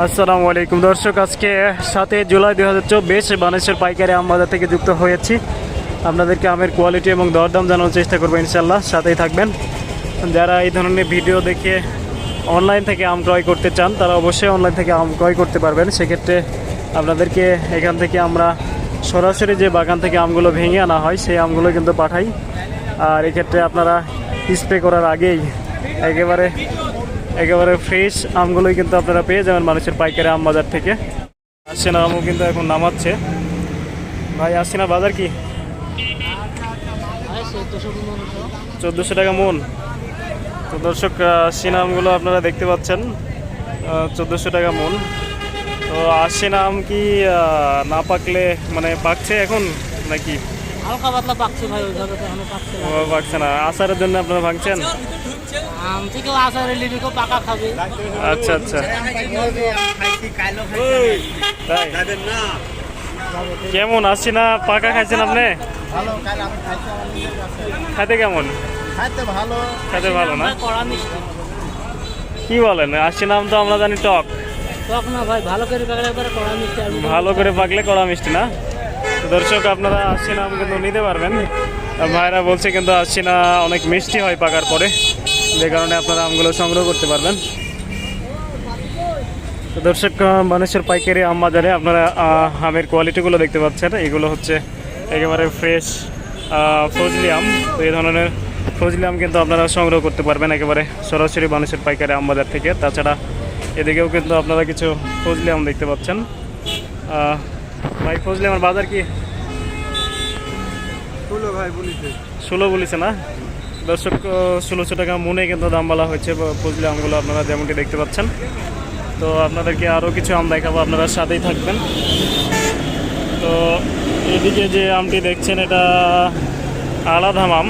আসসালামু আলাইকুম। দর্শক, আজকে সাতে জুলাই দু হাজার চব্বিশ বানেশ্বর পাইকারি আম বাজার থেকে যুক্ত হয়েছি। আপনাদেরকে আমের কোয়ালিটি এবং দরদাম জানানোর চেষ্টা করব ইনশাল্লাহ সাথেই থাকবেন। যারা এই ধরনের ভিডিও দেখে অনলাইন থেকে আম ক্রয় করতে চান, তারা অবশ্যই অনলাইন থেকে আম ক্রয় করতে পারবেন। সেক্ষেত্রে আপনাদেরকে এখান থেকে আমরা সরাসরি যে বাগান থেকে আমগুলো ভেঙে আনা হয়, সেই আমগুলো কিন্তু পাঠাই। আর এক্ষেত্রে আপনারা স্প্রে করার আগেই একেবারে একেবারে ফ্রেশ আমগুলোই কিন্তু আপনারা পেয়ে যাবেন মানুষের পাইকারি আম বাজার থেকে। আসছেনা আমও কিন্তু এখন নামাচ্ছে। ভাই আসছেনা বাজার কি? চোদ্দোশো টাকা মন। তো দর্শক আশিনা আমগুলো আপনারা দেখতে পাচ্ছেন। চোদ্দোশো টাকা মন। তো আশিনা আম কি না পাকলে মানে পাকছে এখন নাকি? হালকা পাতলা পাকছে ভাই ওইভাবে তো এখনও পাকছে না। ও, পাকছে না। আচারের জন্য আপনারা ভাঙছেন? আম পাকা খাবে। আচ্ছা আচ্ছা। তাই? কেমন? আসছি না? পাকা খাইছেন আপনি? খাইতে কেমন? খাইতে ভালো খাইতে ভালো না? কড়া মিষ্টি কি বলেন? আসছি নাম তো আমরা জানি টক। টক না ভাই ভালো করে পাকলে একবারে কড়া মিষ্টি ভালো করে পাকলে কড়া মিষ্টি না? দর্শক, আপনারা আসছি নাম কিন্তু নিতে পারবেন। ভাইরা বলছে কিন্তু আসছি না অনেক মিষ্টি হয় পাকার পরে। যে কারণে আপনারা আমগুলো সংগ্রহ করতে পারবেন। দর্শক মানুষের পাইকারি আম বাজারে আপনারা আমের কোয়ালিটিগুলো দেখতে পাচ্ছেন। এগুলো হচ্ছে একেবারে ফ্রেশ ফজলি আম। তো এই ধরনের ফজলি আম কিন্তু আপনারা সংগ্রহ করতে পারবেন একেবারে সরাসরি মানুষের পাইকারি আম বাজার থেকে। তাছাড়া এদিকেও কিন্তু আপনারা কিছু ফজলি আম দেখতে পাচ্ছেন। ভাই ফজলি আমার বাজার কি? ষোলো ভাই বলিতে ষোলো বলেছে না? দর্শক ষোলোশো টাকা মনে কিন্তু দাম বলা হয়েছে ফজলি আমগুলো আপনারা যেমনটি দেখতে পাচ্ছেন। তো আপনাদেরকে আরও কিছু আম দেখাবো আপনারা সাথেই থাকবেন। তো এদিকে যে আমটি দেখছেন এটা আলাদা আম।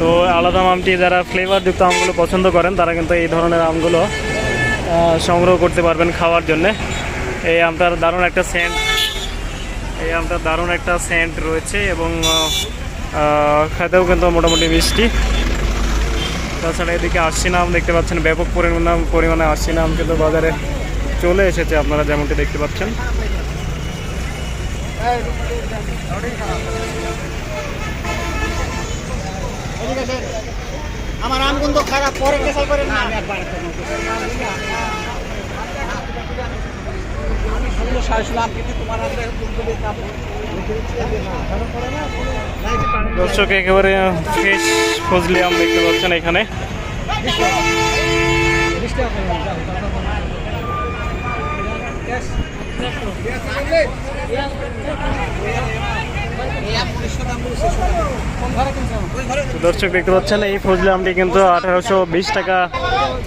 তো আলাদা আমটি যারা ফ্লেভারযুক্ত আমগুলো পছন্দ করেন তারা কিন্তু এই ধরনের আমগুলো সংগ্রহ করতে পারবেন খাওয়ার জন্যে। এই আমটার দারুণ একটা সেন্ট এই আমটা দারুণ একটা সেন্ট রয়েছে এবং খেতেও কিন্তু মোটামুটি মিষ্টি। তাছাড়া এদিকে আশি নাম দেখতে পাচ্ছেন, ব্যাপক পরিমাণ পরিমাণে আশি নাম কিন্তু বাজারে চলে এসেছে, আপনারা যেমনটি দেখতে পাচ্ছেন। আমার আম কিন্তু খারাপ, পরে কেসাল করে না। দর্শক, একেবারে ফ্রেশ ফজলি আম দেখতে পাচ্ছেন এখানে। দর্শক, দেখতে পাচ্ছেন, এই ফজলি আমটি কিন্তু আঠারোশো বিশ টাকা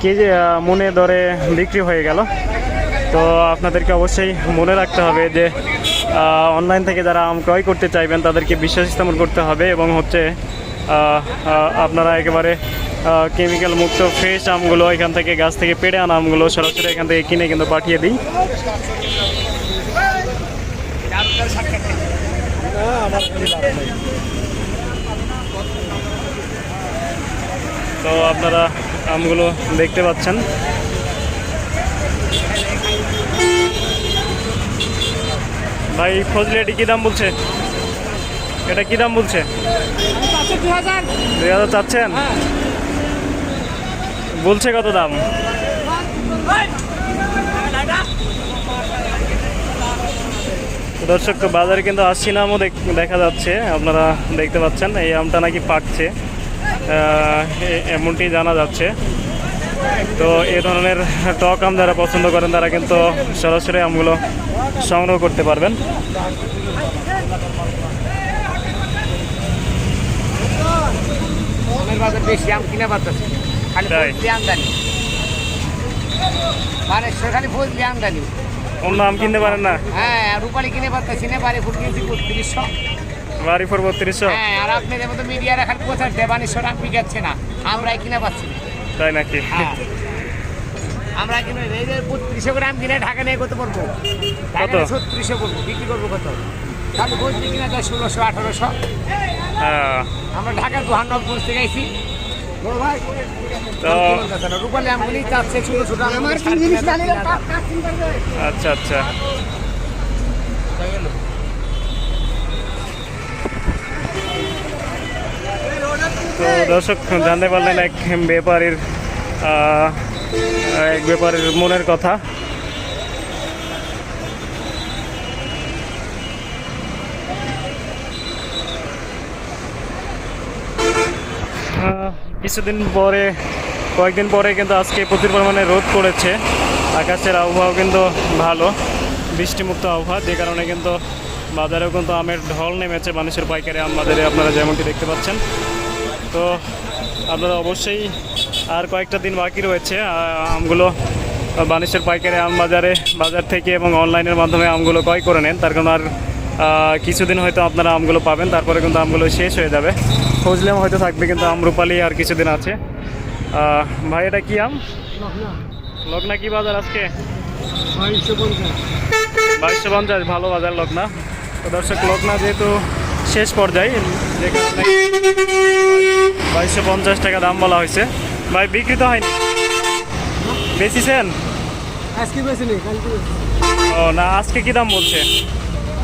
কেজি মনে দরে বিক্রি হয়ে গেল। তো আপনাদেরকে অবশ্যই মনে রাখতে হবে যে অনলাইন থেকে যারা আম ক্রয় করতে চাইবেন, তাদেরকে বিশ্বাস স্থাপন করতে হবে এবং হচ্ছে আপনারা একেবারে কেমিক্যাল মুক্ত ফ্রেশ আমগুলো এখান থেকে গাছ থেকে পেড়ে আনা আমগুলো সরাসরি এখান থেকে কিনে কিন্তু পাঠিয়ে দিই। তো আপনারা আমগুলো দেখতে পাচ্ছেন। ভাই, ফজলি, এটি কী দাম বলছে? এটা কী দাম বলছে? দুই হাজার চাচ্ছেন? বলছে কত দাম? দর্শক বাজারে কিন্তু আশি নামও দেখ- যাচ্ছে, আপনারা দেখতে পাচ্ছেন, এই আমটা নাকি পাকছে। এমনটি জানা যাচ্ছে। তো এ ধরনের টক আম যারা পছন্দ করেন তারা কিন্তু সরাসরি আমগুলো সংগ্রহ করতে পারবেন। বাজার বেশি আম কিনে পারতেছে খালি আমদানি। মানে সেখানে ফজলি আমদানি। অন্য আম কিনতে পারেন না? হ্যাঁ রূপালি কিনে পারতেছি না বাড়ি কিনছি বত্রিশশো। বাড়ি বত্রিশশো? হ্যাঁ আর আপনাদের মতো মিডিয়া রাখার কোথাও দেবানিশশো টাকা বিকাচ্ছে না। আমরাই কিনে পাচ্ছি না। তাই নাকি? হ্যাঁ। আমরা কিনে এই যে বত্রিশশো গ্রাম কিনে ঢাকা নিয়ে কত ঢাকা কত? ছত্রিশশো করব বিক্রি করব কত? তাহলে বলছি কিনা যায় ষোলোশো আঠারোশো। হ্যাঁ। আমরা ঢাকা দুহান্ন পৌঁছতে গেছি। বড় ভাই তো রূপালী আমগুলি চাচ্ছে ষোলোশো টাকা আমার জিনিস আচ্ছা আচ্ছা। তো দর্শক, জানতে পারলেন এক ব্যাপারীর এক ব্যাপারীর মনের কথা। কিছুদিন পরে, কয়েকদিন পরে কিন্তু আজকে প্রচুর পরিমাণে রোদ পড়েছে। আকাশের আবহাওয়া কিন্তু ভালো, বৃষ্টিমুক্ত আবহাওয়া, যে কারণে কিন্তু বাজারেও কিন্তু আমের ঢল নেমেছে, মানুষের পাইকারি আম বাজারে আপনারা যেমনটি দেখতে পাচ্ছেন। তো আপনারা অবশ্যই আর কয়েকটা দিন বাকি রয়েছে আমগুলো বানিশের পাইকারি আম বাজারে বাজার থেকে এবং অনলাইনের মাধ্যমে আমগুলো ক্রয় করে নেন। তার কারণ আর কিছুদিন হয়তো আপনারা আমগুলো পাবেন তারপরে কিন্তু আমগুলো শেষ হয়ে যাবে। ফজলেম হয়তো থাকবে কিন্তু আমরুপালি আর কিছুদিন আছে। ভাই এটা কি আম? লগ্না কি বাজার আজকে? বাইশশো পঞ্চাশ ভালো বাজার লগ্না। তো দর্শক লগ্না যেহেতু শেষ পর্যায়ে। বাইশশো পঞ্চাশ টাকা দাম বলা হয়েছে। ভাই বিক্রি তো হয়নি। আজকে বেশি ও না আজকে কি দাম বলছে?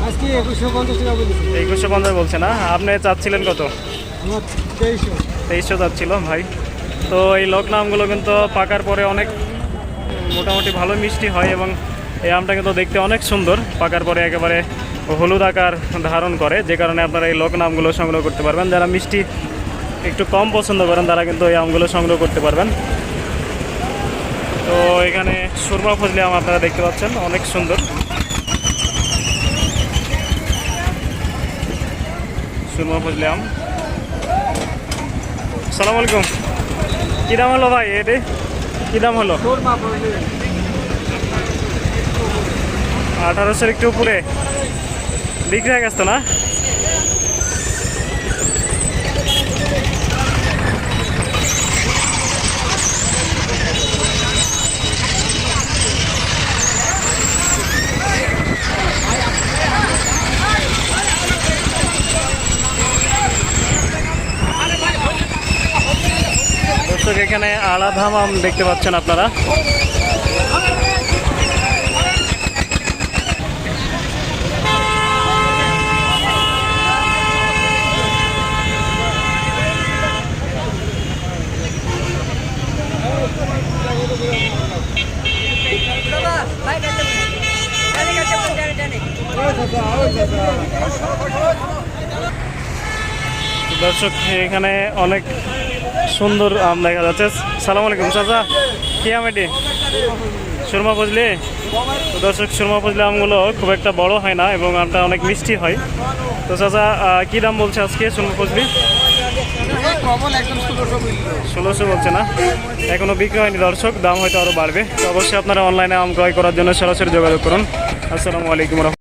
আজকে একুশশো পঞ্চাশ টাকা বলেছি। একুশশো পঞ্চাশ বলছে না? আপনি চাচ্ছিলেন কত? তেইশশো। তেইশশো চাচ্ছিল ভাই। তো এই লগ্না আমগুলো কিন্তু পাকার পরে অনেক মোটামুটি ভালো মিষ্টি হয় এবং এই আমটা কিন্তু দেখতে অনেক সুন্দর। পাকার পরে একেবারে হলুদ আকার ধারণ করে যে কারণে আপনারা এই লগ্না আমগুলো সংগ্রহ করতে পারবেন। যারা মিষ্টি একটু কম পছন্দ করেন তারা কিন্তু এই আমগুলো সংগ্রহ করতে পারবেন। তো এখানে সুরমা ফজলি আম আপনারা দেখতে পাচ্ছেন অনেক সুন্দর। সুরমা ফজলি আম। সালাম আলাইকুম। কী দাম হলো ভাই এটি? কী দাম হলো? আঠারোশোর একটু উপরে। বিক্রি হয়ে গেছে না এখানে আলাধাম আম দেখতে পাচ্ছেন আপনারা। দর্শক, এখানে অনেক সুন্দর আম দেখা যাচ্ছে। সালাম আলাইকুম, চাচা, কি আম এটি? সুরমা বুঝলি দর্শক, সুরমা বুঝলে আমগুলো খুব একটা বড় হয় না এবং আমটা অনেক মিষ্টি হয়। তো চাচা কি দাম বলছে আজকে সুরমা বুঝলি ষোলোশো বলছে না। এখনও বিক্রি হয়নি দর্শক, দাম হয়তো আরও বাড়বে। তো অবশ্যই আপনারা অনলাইনে আম ক্রয় করার জন্য সরাসরি যোগাযোগ করুন। আসসালামু আলাইকুম